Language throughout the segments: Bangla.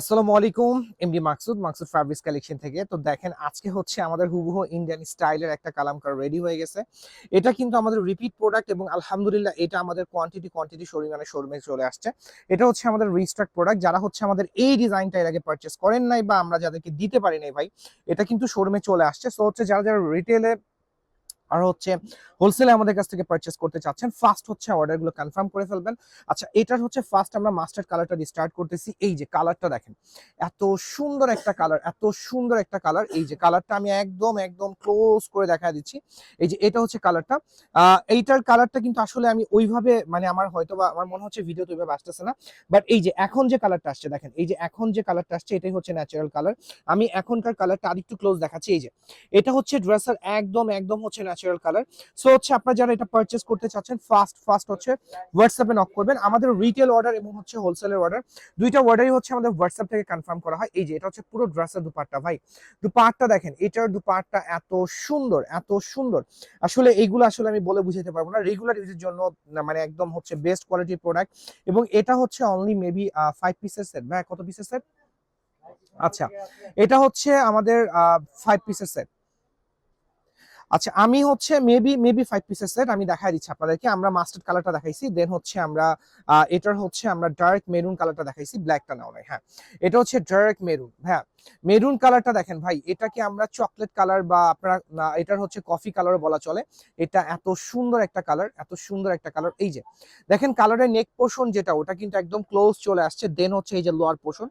আসসালামু আলাইকুম MD Maksud Maksud fabrics collection থেকে। তো দেখেন, আজকে হচ্ছে আমাদের হুবহু ইন্ডিয়ান স্টাইলের একটা কালামকার রেডি হয়ে গেছে। এটা কিন্তু আমাদের রিপিট প্রোডাক্ট এবং আলহামদুলিল্লাহ এটা আমাদের কোয়ান্টিটি কোয়ান্টিটি শোরুমে শোরুমে চলে আসছে। এটা হচ্ছে আমাদের রিস্টক প্রোডাক্ট যারা হচ্ছে আমাদের এই ডিজাইনটা এর আগে পারচেস করেন নাই বা আমরা যাদেরকে দিতে পারি নাই ভাই, এটা কিন্তু শোরুমে চলে আসছে। সো হচ্ছে যারা যারা রিটেলে আর হচ্ছে হোলসেলে আমাদের কাছ থেকে পারচেস করতে চাচ্ছেন ফার্স্ট হচ্ছে অর্ডারগুলো কনফার্ম করে ফেলবেন। আচ্ছা এটার হচ্ছে ফার্স্ট আমরা মাস্টার্ড কালারটা দিয়ে স্টার্ট করতেছি, এই যে কালারটা দেখেন। এত সুন্দর একটা কালার এত সুন্দর একটা কালার এই যে কালারটা আমি একদম একদম ক্লোজ করে দেখা দিচ্ছি। এই যে এটা হচ্ছে কালারটা এইটার কালারটা কিন্তু আসলে আমি ওইভাবে মানে আমার হয়তো বা আমার মনে হচ্ছে ভিডিও তো ওইভাবে আসতেছে না। বাট এই যে এখন যে কালারটা আসছে, দেখেন, এই যে এখন যে কালারটা আসছে, এটাই হচ্ছে ন্যাচারাল কালার আমি এখনকার কালারটা আরেকটু ক্লোজ দেখাচ্ছি, এই যে। এটা হচ্ছে ড্রেসের একদম একদম হচ্ছে ন্যাচারাল কালার সো হচ্ছে আপনারা যারা এটা পারচেস করতে চাচ্ছেন ফার্স্ট ফার্স্ট হচ্ছে হোয়াটসঅ্যাপে নক করবেন। আমাদের রিটেল অর্ডার এবং হচ্ছে হোলসেলের অর্ডার দুইটা অর্ডারই হচ্ছে আমাদের হোয়াটসঅ্যাপ থেকে কনফার্ম করা হয়। এই যে, এটা হচ্ছে পুরো ড্রেসের দুপাট্টা ভাই। দুপাট্টা দেখেন, এটার দুপাট্টা এত সুন্দর এত সুন্দর। আসলে এইগুলো আসলে আমি বলে বুঝাতে পারব না। রেগুলার ইউজের জন্য মানে একদম হচ্ছে বেস্ট কোয়ালিটির প্রোডাক্ট এবং এটা হচ্ছে অনলি মেবি ফাইভ পিসের সেট ভাই, কত পিসের সেট আচ্ছা এটা হচ্ছে আমাদের ফাইভ পিসের সেট আচ্ছা আমি হচ্ছে মেবি মেবি ফাইভ পিসের সেট আমি দেখাই দিচ্ছি আপনাদেরকে। আমরা মাস্টার্ড কালারটা দেখাইছি দেন হচ্ছে আমরা এটার হচ্ছে আমরা ডার্ক মেরুন কালারটা দেখাইছি ব্ল্যাকটা নাও নাই হ্যাঁ। এটা হচ্ছে ডার্ক মেরুন হ্যাঁ। মেরুন কালারটা দেখেন ভাই এটাকে আমরা চকলেট কালার বা আপনারা এটার হচ্ছে কফি কালার বলা চলে। এটা এত সুন্দর একটা কালার এত সুন্দর একটা কালার এই যে, দেখেন কালারের নেক পোর্শন যেটা, ওটা কিন্তু একদম ক্লোজ চলে আসছে। দেন হচ্ছে এই যে লোয়ার পোর্শন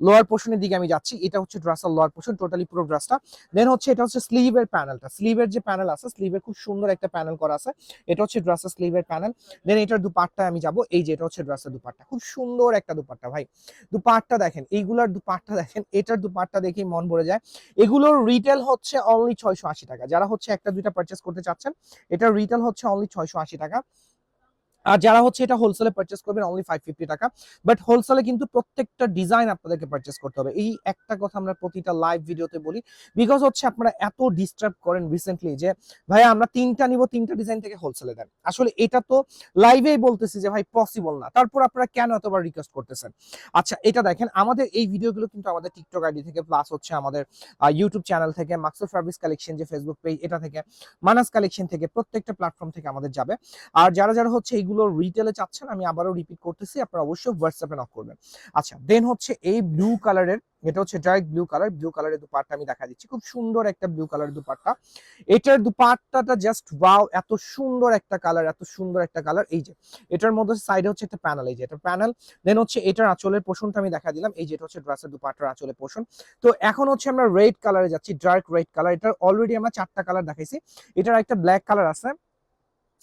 লোয়ার পোর্শনের দিকে আমি যাচ্ছি, এটা হচ্ছে ড্রেসের লোয়ার পোর্শন টোটালি পুরো ড্রেসটা দেন হচ্ছে এটা হচ্ছে স্লিভের প্যানেলটা স্লিভের যে প্যানেল আছে স্লিভের খুব সুন্দর একটা প্যানেল করা আছে। এটা হচ্ছে ড্রেসের স্লিভের প্যানেল দেন এটার দুপাট্টায় আমি যাব। এই যে, এটা হচ্ছে ড্রেসের দুপাট্টা। খুব সুন্দর একটা দুপাট্টা ভাই। দুপাট্টা দেখেন, এইগুলার দুপাট্টা দেখেন, এটার দুপাট্টা দেখেই মন ভরে যায়। এগুলোর রিটেল হচ্ছে অনলি ছয়শো আশি টাকা। যারা হচ্ছে একটা দুইটা পারচেস করতে চাচ্ছেন এটার রিটেল হচ্ছে অনলি ছয়শো আশি টাকা। আর যারা হচ্ছে এটা হোলসেলে পারচেস করবেন অনলি ফাইভ ফিফটি টাকা। বাট হোলসেলে কিন্তু প্রত্যেকটা ডিজাইন আপনাদেরকে পারচেস করতে হবে। এই একটা কথা আমরা প্রতিটা লাইভ ভিডিওতে বলি বিকজ হচ্ছে আপনারা এত ডিস্টার্ব করেন রিসেন্টলি যে, ভাই, আমরা তিনটা নিব, তিনটা ডিজাইন থেকে হোলসেলে দেন। আসলে এটা তো লাইভেই বলতেছি যে, ভাই পসিবল না। তারপর আপনারা কেন এতবার রিকোয়েস্ট করতেছেন? আচ্ছা এটা দেখেন, আমাদের এই ভিডিওগুলো কিন্তু আমাদের টিকটক আইডি থেকে প্লাস হচ্ছে আমাদের ইউটিউব চ্যানেল থেকে মাক্সুর ফার্ভিস কালেকশন যে ফেসবুক পেজ এটা থেকে মানাস কালেকশন থেকে, প্রত্যেকটা প্ল্যাটফর্ম থেকে আমাদের যাবে। আর যারা যারা হচ্ছে এইগুলো রিটেলে চাচ্ছেন, আমি আবারও রিপিট করতেছি, আপনারা অবশ্যই হোয়াটসঅ্যাপে নক করবেন। আচ্ছা দেন হচ্ছে এই ব্লু কালারের এটা হচ্ছে ডার্ক ব্লু কালার ব্লু কালারের দুপাট্টা আমি দেখা দিচ্ছি। খুব সুন্দর একটা ব্লু কালারের দুপাট্টা। এটার দুপাট্টাটা জাস্ট ওয়াও এত সুন্দর একটা কালার এত সুন্দর একটা কালার এই যে, এটার মধ্যে সাইডে হচ্ছে একটা প্যানেল এই যে এটা প্যানেল দেন হচ্ছে এটার আঁচলের পোষণটা আমি দেখা দিলাম। এই যে, এটা হচ্ছে ড্রেসের দুপাট্টার আঁচলের পোষণ তো এখন হচ্ছে আমরা রেড কালারে যাচ্ছি ডার্ক রেড কালার এটার অলরেডি আমরা চারটা কালার দেখাইছি। এটার একটা ব্ল্যাক কালার আছে।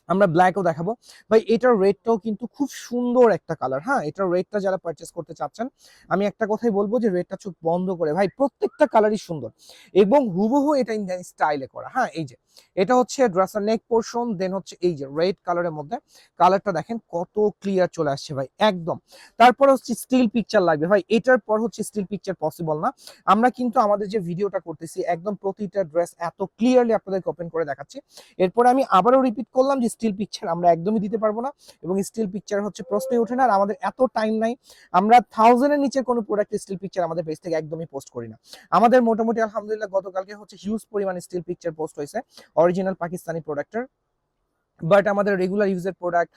আমরা ব্ল্যাকও দেখাবো। ভাই, এটার রেডটাও কিন্তু খুব সুন্দর একটা কালার হ্যাঁ? এটার রেডটা যারা পারচেস করতে চাচ্ছেন, আমি একটা কথাই বলব যে রেডটা চোখ বন্ধ করে, ভাই, প্রত্যেকটা কালারই সুন্দর। এবং হুবহু এটা ইন্ডিয়ান স্টাইলে করা হ্যাঁ? এই যে এটা হচ্ছে ড্রেসার নেক পোর্শন দেন হচ্ছে এই যে রেড কালারের মধ্যে কালারটা দেখেন কত ক্লিয়ার চলে আসছে ভাই, একদম। তারপর হচ্ছে স্টিল পিকচার লাগবে ভাই, এটার পর হচ্ছে স্টিল পিকচার পসিবল না। আমরা কিন্তু আমাদের যে ভিডিওটা করতেছি, একদম প্রতিটা ড্রেস এত ক্লিয়ারলি আপনাদেরকে ওপেন করে দেখাচ্ছি। এরপরে আমি আবারও রিপিট করলাম যে স্টিল পিকচার আমরা একদমই দিতে পারব না, এবং স্টিল পিকচার হচ্ছে প্রশ্নই ওঠে না, আর আমাদের এত টাইম নাই, আমরা থাউজেন্ডের নিচে কোনো প্রোডাক্ট স্টিল পিকচার আমাদের পেজ থেকে একদমই পোস্ট করি না। আমাদের মোটামুটি আলহামদুলিল্লাহ গতকালকে হচ্ছে হিউজ পরিমাণে স্টিল পিকচার পোস্ট হয়েছে। অরিজিনাল পাকিস্তানি প্রোডাক্টের বাট আমাদের রেগুলার ইউজের প্রোডাক্ট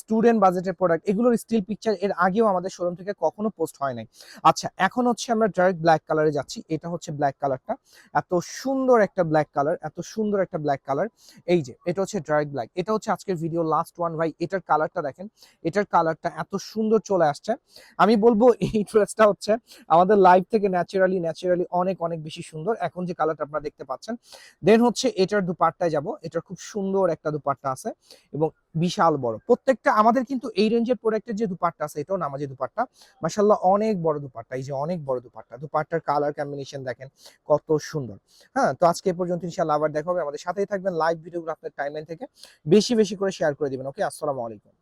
স্টুডেন্ট বাজেটের প্রোডাক্ট এগুলোর স্টিল পিকচার এর আগেও আমাদের শোরুম থেকে কখনো পোস্ট হয় নাই। আচ্ছা এখন হচ্ছে আমরা ডাইরেক্ট ব্ল্যাক কালারে যাচ্ছি। এটা হচ্ছে ব্ল্যাক কালারটা এত সুন্দর একটা ব্ল্যাক কালার এত সুন্দর একটা ব্ল্যাক কালার এই যে, এটা হচ্ছে ডাইরেক্ট ব্ল্যাক এটা হচ্ছে আজকের ভিডিও লাস্ট ওয়ান ভাই, এটার কালারটা দেখেন। এটার কালারটা এত সুন্দর চলে আসছে। আমি বলব, এই ড্রেসটা হচ্ছে আমাদের লাইভ থেকে ন্যাচারালি ন্যাচারালি অনেক অনেক বেশি সুন্দর। এখন যে কালারটা আপনারা দেখতে পাচ্ছেন দেন হচ্ছে এটার দুপাট্টায় যাব। এটার খুব সুন্দর একটা দুপাট্টা আছে। এবং বিশাল বড়। প্রত্যেকটা আমাদের কিন্তু এই রেঞ্জের প্রোডাক্টের যে দুপাট্টা আছে, এটাও নামাজি দুপাট্টা। মাসাল্লাহ অনেক বড় দুপাট্টা, এই যে অনেক বড় দুপাট্টা। দুপাট্টার কালার কম্বিনেশন দেখেন, কত সুন্দর। হ্যাঁ তো আজকে পর্যন্ত ইনশাল্লাহ আবার দেখা হবে। আমাদের সাথেই থাকবেন লাইভ ভিডিওগুলো আপনার টাইমলাইন থেকে। বেশি বেশি করে শেয়ার করে দিবেন ওকে আসসালামু আলাইকুম।